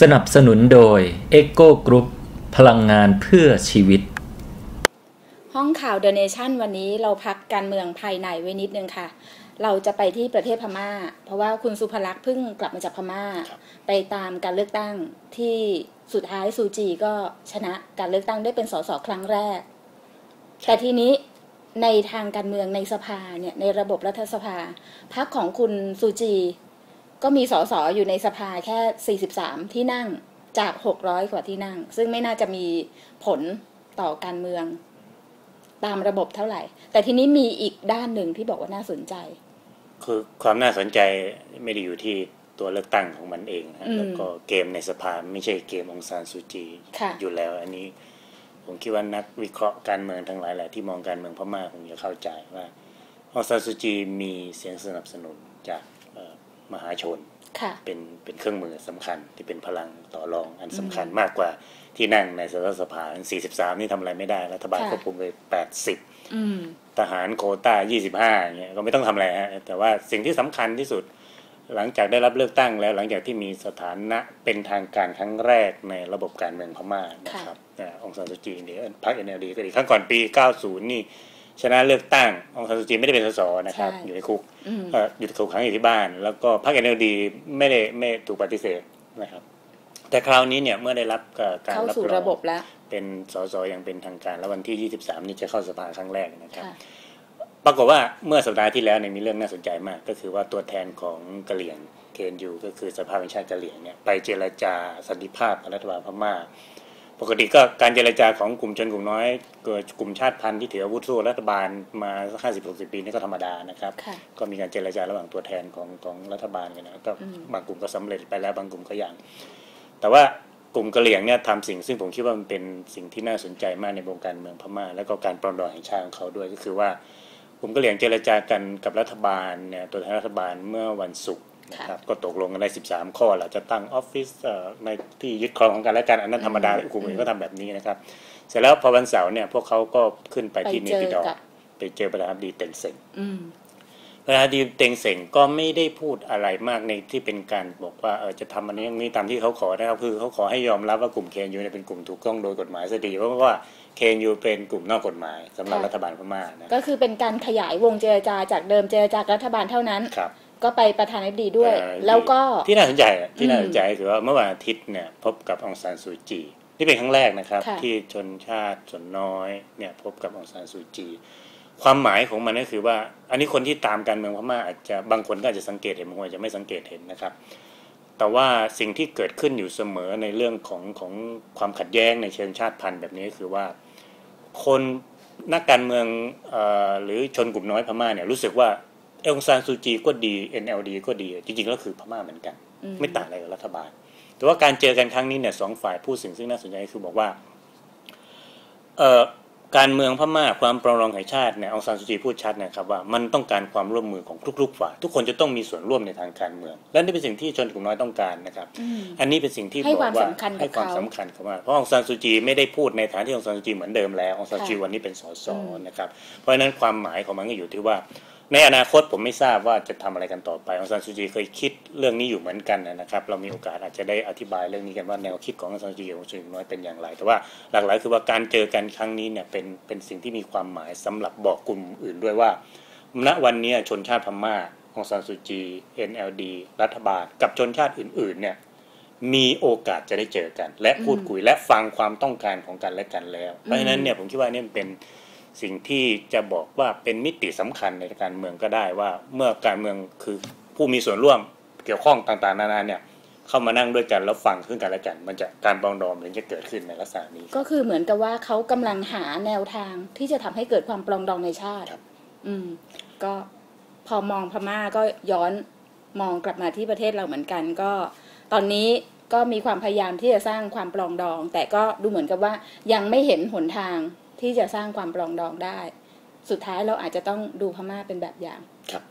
สนับสนุนโดย e c o Group พลังงานเพื่อชีวิต ห้องข่าวเดเนชั่นวันนี้เราพักการเมืองภายในไว้นิดนึงค่ะ เราจะไปที่ประเทศพม่า เพราะว่าคุณสุภลักษณ์เพิ่งกลับมาจากพม่า ไปตามการเลือกตั้งที่สุดท้ายซูจีก็ชนะการเลือกตั้งได้เป็นสสครั้งแรก แต่ทีนี้ในทางการเมืองในสภาเนี่ยในระบบรัฐสภาพรรคของคุณซูจี ก็มีสสอยู่ในสภาแค่ 43 ที่นั่งจาก 600 กว่าที่นั่ง ซึ่งไม่น่าจะมีผลต่อการเมือง ตามระบบเท่าไหร่ แต่ทีนี้มีอีกด้านหนึ่งที่บอกว่าน่าสนใจ คือความน่าสนใจไม่ได้อยู่ที่ตัวเลือกตั้งของมันเองฮะอืมแล้วก็เกมในสภาไม่ใช่เกมองซานซูจีค่ะอยู่แล้ว อันนี้ ผมคิดว่านักวิเคราะห์การเมืองทั้งหลายแหละที่มองการเมืองพม่าคงจะเข้าใจว่าองซานซูจีมีเสียงสนับสนุนจากเอ่อ มหาชนค่ะเป็นเป็นเครื่องมือสำคัญที่เป็นพลังต่อรองอันสำคัญมากกว่าที่นั่งในสภาสภา43นี่ทำอะไรไม่ได้ รัฐบาลค่ะควบคุมไป80อืมทหารโควต้า25อย่างเงี้ยก็ไม่ต้องทำอะไรฮะแต่ว่าสิ่งที่สำคัญที่สุด หลังจากได้รับเลือกตั้งแล้ว หลังจากที่มีสถานะเป็นทางการครั้งแรกในระบบการเมืองพม่านะครับอ่าองซานซูจีเนี่ยพรรคเอ็นเอลดีก็ดีครั้งก่อนปี 90 นี่ ชนะเลือกตั้งองซานซูจีไม่ได้เป็นสสนะครับใช่อยู่ในคุกอืมเอ่ออยู่ถูกขังอยู่ที่บ้าน แล้วก็พรรคเอ็นเอลดีไม่ได้ไม่ถูกปฏิเสธนะครับ แต่คราวนี้เนี่ยเมื่อได้รับเอ่อการเข้ารับสู่รองระบบแล้ว เป็นสสอย่างเป็นทางการ แล้ววันที่ 23 นี่จะเข้าสภาครั้งแรกนะครับค่ะปรากฏว่าเมื่อสัปดาห์ที่แล้วเนี่ยมีเรื่องน่าสนใจมาก ก็คือว่าตัวแทนของกะเหรี่ยงเคนยูก็คือสภาแห่งชาติกะเหรี่ยงเนี่ยไปเจรจาสันติภาพกับรัฐบาลพม่า ปกติก็การเจรจาของกลุ่มชนกลุ่มน้อยเกิดกลุ่มชาติพันธุ์ที่ถืออาวุธสู้รัฐบาลมาสักห้าสิบหกสิบปีนี่ก็ธรรมดานะครับค่ะก็มีการเจรจาระหว่างตัวแทนของของรัฐบาลกันนะก็อืมบางกลุ่มก็สำเร็จไปแล้วบางกลุ่มก็ยัง แต่ว่ากลุ่มกะเหรี่ยงเนี่ยทำสิ่งซึ่งผมคิดว่ามันเป็นสิ่งที่น่าสนใจมากในวงการเมืองพม่า แล้วก็การปรองดองแห่งชาติของเขาด้วยก็คือว่ากลุ่มกะเหรี่ยงเจรจากันกับรัฐบาลเนี่ยตัวแทนรัฐบาลเมื่อวันศุกร์ นะครับก็ตกลงกันได้ 13 ข้อแหละจะตั้งออฟฟิศเอ่อในที่ยึดครองของกันและกันอันนั้นธรรมดากลุ่มอื่นก็ทำแบบนี้นะครับ เสร็จแล้วพอวันเสาร์เนี่ยพวกเขาก็ขึ้นไปไปที่นิเจอปิดอกับไปเจอประธานาธิบดีเต็งเซ็งอืมประธานาธิบดีเต็งเซ็งก็ไม่ได้พูดอะไรมากในที่เป็นการบอกว่าเออจะทำอันนี้อย่างนี้ตามที่เขาขอนะครับคือเขาขอให้ยอมรับว่ากลุ่มเคนยูเนี่ยเป็นกลุ่มถูกต้องโดยกฎหมายซะดีเพราะว่าเคนยูเป็นกลุ่มนอกกฎหมายสำหรับค่ะรัฐบาลพม่านะก็คือเป็นการขยายวงเจรจาจากเดิมเจรจากรัฐบาลเท่านั้นครับ ก็ไปประธานาธิบดีด้วยเอ่อแล้วก็ที่น่าสนใจอะที่น่าอืมสนใจคือว่าเมื่อวันอาทิตย์เนี่ยพบกับองซานซูจีนี่เป็นครั้งแรกนะครับค่ะที่ชนชาติส่วนน้อยเนี่ยพบกับองซานซูจี ความหมายของมันก็คือว่า อันนี้คนที่ตามการเมืองพม่าอาจจะบางคนก็อาจจะสังเกตเห็นบางคนอาจจะไม่สังเกตเห็นนะครับ แต่ว่าสิ่งที่เกิดขึ้นอยู่เสมอในเรื่องของของความขัดแย้งในเชิงชาติพันธุ์แบบนี้ก็คือว่า คนนักการเมืองเอ่อหรือชนกลุ่มน้อยพม่าเนี่ยรู้สึกว่า เอองซานซูจีก็ดี NLD ก็ดี จริงๆแล้วคือพม่าเหมือนกันอืมไม่ต่างอะไรกับรัฐบาล แต่ว่าการเจอกันครั้งนี้เนี่ยสองฝ่ายพูดสิ่งซึ่งน่าสนใจคือบอกว่าเอ่อการเมืองพม่าความปรองดองแห่งชาติเนี่ยองซานซูจีพูดชัดนะครับว่ามันต้องการความร่วมมือของทุกๆฝ่ายทุกคนจะต้องมีส่วนร่วมในทางการเมือง และนี่เป็นสิ่งที่ชนกลุ่มน้อยต้องการนะครับอืมอันนี้เป็นสิ่งที่ให้บอความกว่าสำคัญกับให้ความเขาสำคัญกับว่าเพราะองซานซูจีไม่ได้พูดในฐานที่องซานซูจีเหมือนเดิมแล้วองซานซูจีค่ะวันนี้เป็นสสอืมนะครับ เพราะฉะนั้นความหมายของมันก็อยู่ที่ว่า ในอนาคตผมไม่ทราบว่าจะทำอะไรกันต่อไปองซานซูจีเคยคิดเรื่องนี้อยู่เหมือนกันนะครับ เรามีโอกาสอาจจะได้อธิบายเรื่องนี้กันว่าแนวคิดขององซานซูจีกับองซานน้อยเป็นอย่างไร แต่ว่าหลักๆคือว่าการเจอกันครั้งนี้เนี่ยเป็นเป็นสิ่งที่มีความหมายสำหรับบอกกลุ่มอื่นด้วยว่า ณวันนี้ชนชาติพม่าองซานซูจี NLD รัฐบาล กับชนชาติอื่นๆเนี่ยมีโอกาสจะได้เจอกัน และพูดคุยและฟังความต้องการของกันและกันแล้ว เพราะฉะนั้นเนี่ยผมคิดว่านี่เป็น สิ่งที่จะบอกว่าเป็นมิติสำคัญในการเมืองก็ได้ว่าเมื่อการเมืองคือผู้มีส่วนร่วมเกี่ยวข้องต่างๆ นานาเนี่ยเข้ามานั่งด้วยกันแล้วฟังซึ่งกันและกัน มันจะการปรองดองมันจะเกิดขึ้นในลักษณะนี้ ก็คือเหมือนกับว่าเขากำลังหาแนวทางที่จะทำให้เกิดความปรองดองในชาติครับอืม ก็พอมองพม่าก็ย้อนมองกลับมาที่ประเทศเราเหมือนกัน ก็ตอนนี้ก็มีความพยายามที่จะสร้างความปรองดอง แต่ก็ดูเหมือนกับว่ายังไม่เห็นหนทาง ที่จะสร้างความปรองดองได้ สุดท้ายเราอาจจะต้องดูพม่าเป็นแบบอย่างครับ